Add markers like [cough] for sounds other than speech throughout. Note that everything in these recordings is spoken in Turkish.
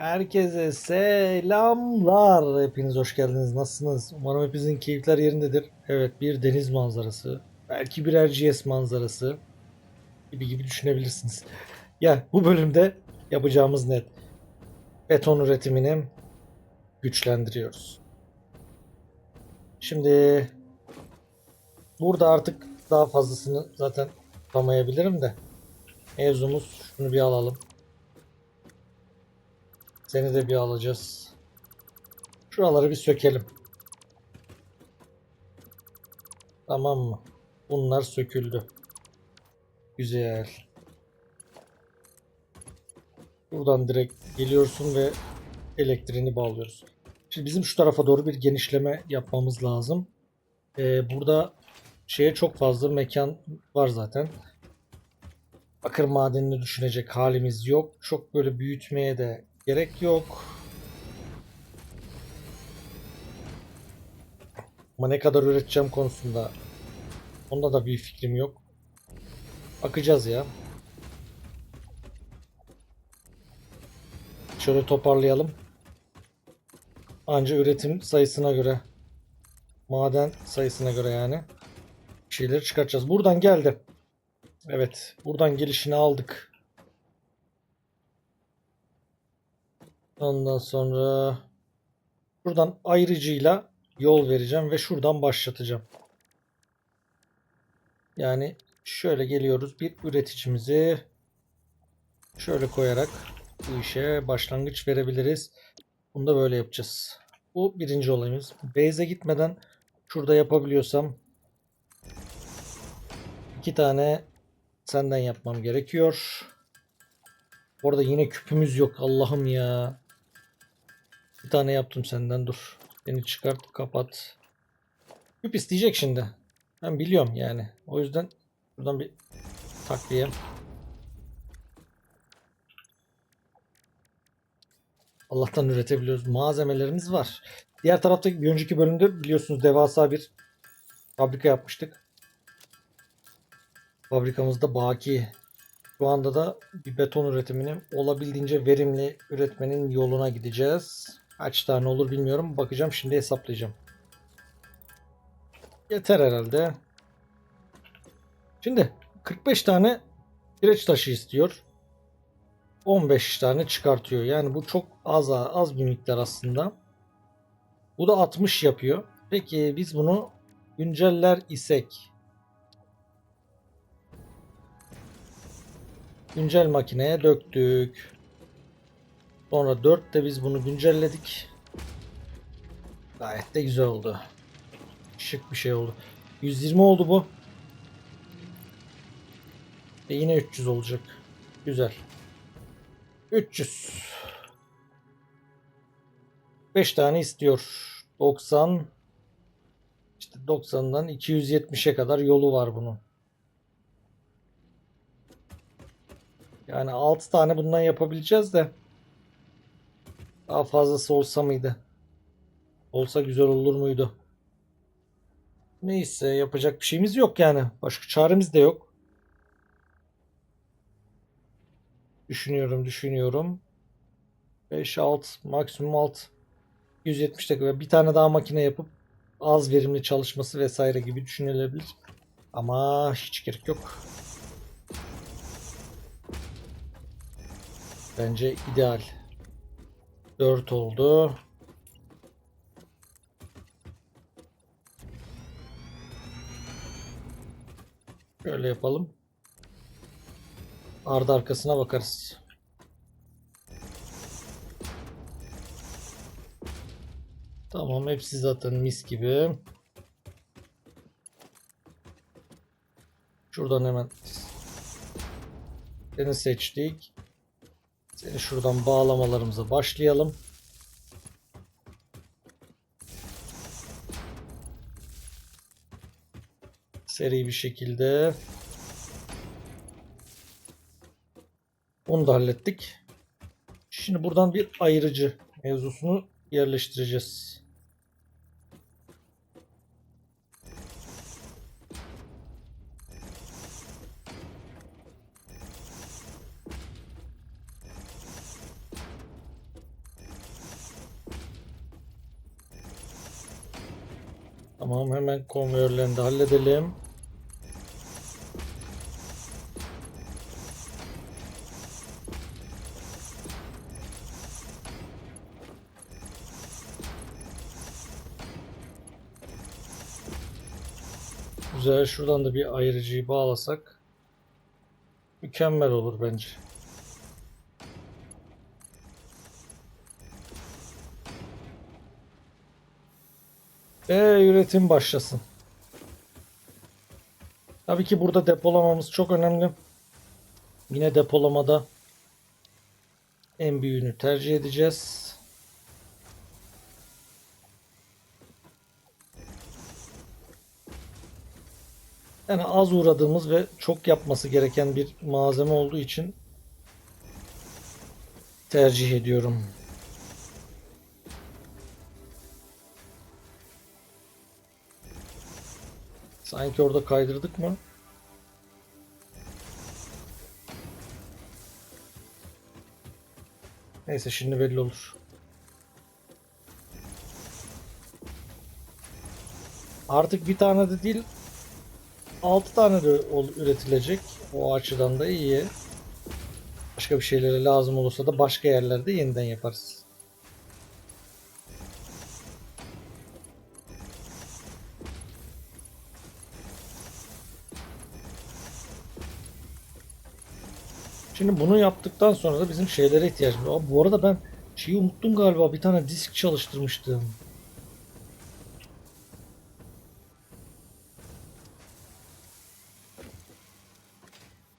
Herkese selamlar. Hepiniz hoş geldiniz. Nasılsınız? Umarım hepinizin keyifler yerindedir. Evet bir deniz manzarası. Belki bir RGS manzarası. Gibi gibi düşünebilirsiniz. Ya bu bölümde yapacağımız net. Beton üretimini güçlendiriyoruz. Şimdi burada artık daha fazlasını zaten tutamayabilirim de. Mevzumuz şunu bir alalım. Seni de bir alacağız. Şuraları bir sökelim. Tamam mı? Bunlar söküldü. Güzel. Buradan direkt geliyorsun ve elektriğini bağlıyoruz. Şimdi bizim şu tarafa doğru bir genişleme yapmamız lazım. Ee, burada şeye çok fazla mekan var zaten. Bakır madenini düşünecek halimiz yok. Çok böyle büyütmeye de gerek yok. Ama ne kadar üreteceğim konusunda onda da bir fikrim yok. Bakacağız ya. Şöyle toparlayalım. Anca üretim sayısına göre maden sayısına göre yani şeyleri çıkartacağız. Buradan geldi. Evet, buradan gelişini aldık. Ondan sonra buradan ayrıcıyla yol vereceğim ve şuradan başlatacağım. Yani şöyle geliyoruz bir üreticimizi şöyle koyarak bu işe başlangıç verebiliriz. Bunu da böyle yapacağız. Bu birinci olayımız. Base'e gitmeden şurada yapabiliyorsam iki tane senden yapmam gerekiyor. Orada yine küpümüz yok. Allah'ım ya. Bir tane yaptım senden dur. Beni çıkart kapat. Küp isteyecek şimdi. Ben biliyorum yani. O yüzden buradan bir takviye. Allah'tan üretebiliyoruz. Malzemelerimiz var. Diğer tarafta bir önceki bölümde biliyorsunuz devasa bir fabrika yapmıştık. Fabrikamızda baki. Şu anda da bir beton üretimini olabildiğince verimli üretmenin yoluna gideceğiz. Kaç tane olur bilmiyorum. Bakacağım şimdi hesaplayacağım. Yeter herhalde. Şimdi 45 tane kireç taşı istiyor. 15 tane çıkartıyor. Yani bu çok az az bir miktar aslında. Bu da 60 yapıyor. Peki biz bunu günceller isek güncel makineye döktük. Sonra 4 de biz bunu güncelledik. Gayet de güzel oldu. Şık bir şey oldu. 120 oldu bu. Ve yine 300 olacak. Güzel. 300. 5 tane istiyor. 90 işte 90'dan 270'e kadar yolu var bunun. Yani 6 tane bundan yapabileceğiz de daha fazlası olsa mıydı? Olsa güzel olur muydu? Neyse yapacak bir şeyimiz yok yani. Başka çaremiz de yok. Düşünüyorum, düşünüyorum. 5, 6, maksimum 6. 170 dakika. Bir tane daha makine yapıp az verimli çalışması vesaire gibi düşünülebilir. Ama hiç gerek yok. Bence ideal. 4 oldu. Şöyle yapalım. Ardı arkasına bakarız. Tamam hepsi zaten mis gibi. Şuradan hemen seni seçtik. Seni şuradan bağlamalarımıza başlayalım. Seri bir şekilde. Onu da hallettik. Şimdi buradan bir ayırıcı mevzusunu yerleştireceğiz. Tamam hemen konveyörlerini de halledelim. Güzel. Şuradan da bir ayırıcıyı bağlasak mükemmel olur bence. Ve üretim başlasın. Tabii ki burada depolamamız çok önemli. Yine depolamada en büyüğünü tercih edeceğiz. Yani az uğradığımız ve çok yapması gereken bir malzeme olduğu için tercih ediyorum. Sanki orada kaydırdık mı? Neyse şimdi belli olur. Artık bir tane de değil 6 tane de üretilecek. O açıdan da iyi. Başka bir şeylere lazım olursa da başka yerlerde yeniden yaparız. Şimdi bunu yaptıktan sonra da bizim şeylere ihtiyacımız var. Bu arada ben şeyi unuttum galiba. Bir tane disk çalıştırmıştım.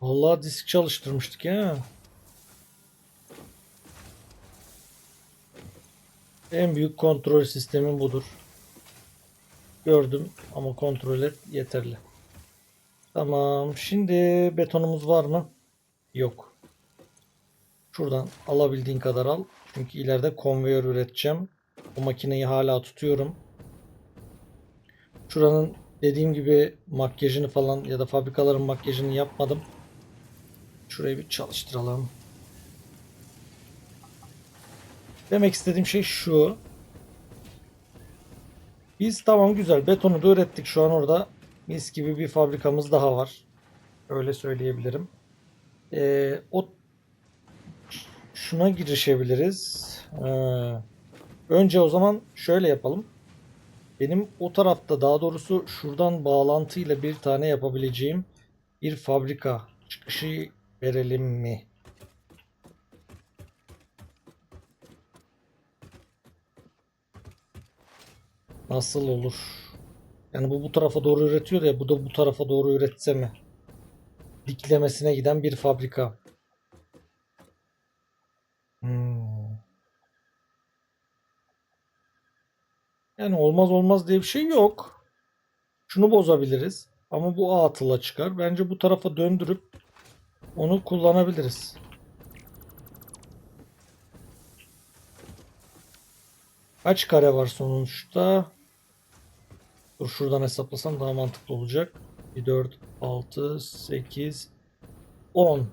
Vallahi disk çalıştırmıştık ya. En büyük kontrol sistemi budur. Gördüm ama kontrol et yeterli. Tamam. Şimdi betonumuz var mı? Yok. Şuradan alabildiğin kadar al. Çünkü ileride konveyör üreteceğim. Bu makineyi hala tutuyorum. Şuranın dediğim gibi makyajını falan ya da fabrikaların makyajını yapmadım. Şurayı bir çalıştıralım. Demek istediğim şey şu. Biz tamam güzel betonu da ürettik. Şu an orada mis gibi bir fabrikamız daha var. Öyle söyleyebilirim. Ee, o şuna girişebiliriz. Ee, önce o zaman şöyle yapalım. Benim o tarafta daha doğrusu şuradan bağlantıyla bir tane yapabileceğim bir fabrika çıkışı verelim mi? Nasıl olur? Yani bu bu tarafa doğru üretiyor ya bu da bu tarafa doğru üretse mi? Diklemesine giden bir fabrika. Yani olmaz olmaz diye bir şey yok. Şunu bozabiliriz. Ama bu atıla çıkar. Bence bu tarafa döndürüp onu kullanabiliriz. Kaç kare var sonuçta? Dur şuradan hesaplasam daha mantıklı olacak. 1, 4, 6, 8, 10.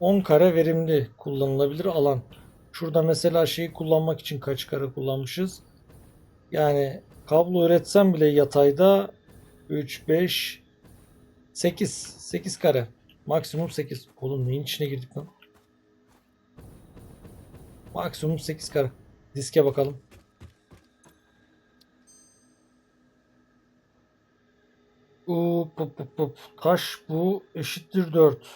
10 kare verimli kullanılabilir alan. Şurada mesela şeyi kullanmak için kaç kare kullanmışız? Yani kablo üretsem bile yatayda 3, 5, 8. 8 kare. Maksimum 8. Oğlum neyin içine girdik lan? Maksimum 8 kare. Diske bakalım. Up, up, up, up. Kaç bu eşittir 4.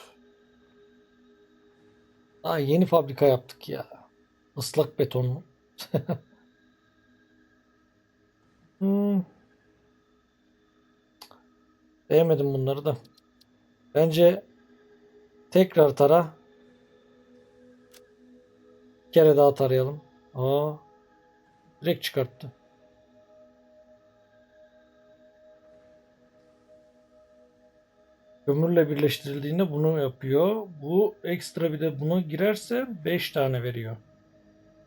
Daha yeni fabrika yaptık ya. Islak beton mu? [laughs] hmm. Beğenmedim bunları da. Bence tekrar tara. Bir kere daha tarayalım. Aa, direkt çıkarttı. Kömürle birleştirildiğinde bunu yapıyor. Bu ekstra bir de buna girerse 5 tane veriyor.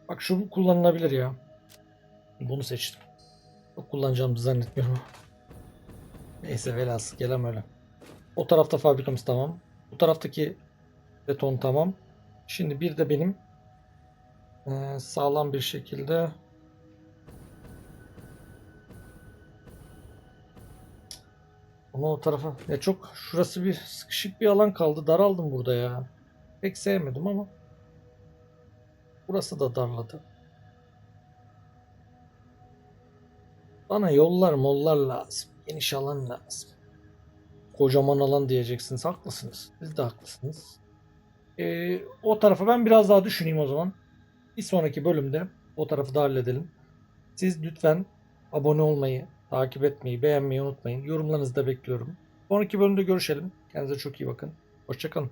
Bak şu kullanılabilir ya. Bunu seçtim. Çok kullanacağımı zannetmiyorum. Neyse velhasıl kelam öyle. O tarafta fabrikamız tamam. Bu taraftaki beton tamam. Şimdi bir de benim eee, sağlam bir şekilde Ama o tarafa ya çok şurası bir sıkışık bir alan kaldı. Daraldım burada ya. Pek sevmedim ama burası da darladı. Bana yollar mollar lazım. Geniş alan lazım. Kocaman alan diyeceksiniz. Haklısınız. Siz de haklısınız. Ee, o tarafa ben biraz daha düşüneyim o zaman. Bir sonraki bölümde o tarafı da halledelim. Siz lütfen abone olmayı, takip etmeyi, beğenmeyi unutmayın. Yorumlarınızı da bekliyorum. Sonraki bölümde görüşelim. Kendinize çok iyi bakın. Hoşçakalın.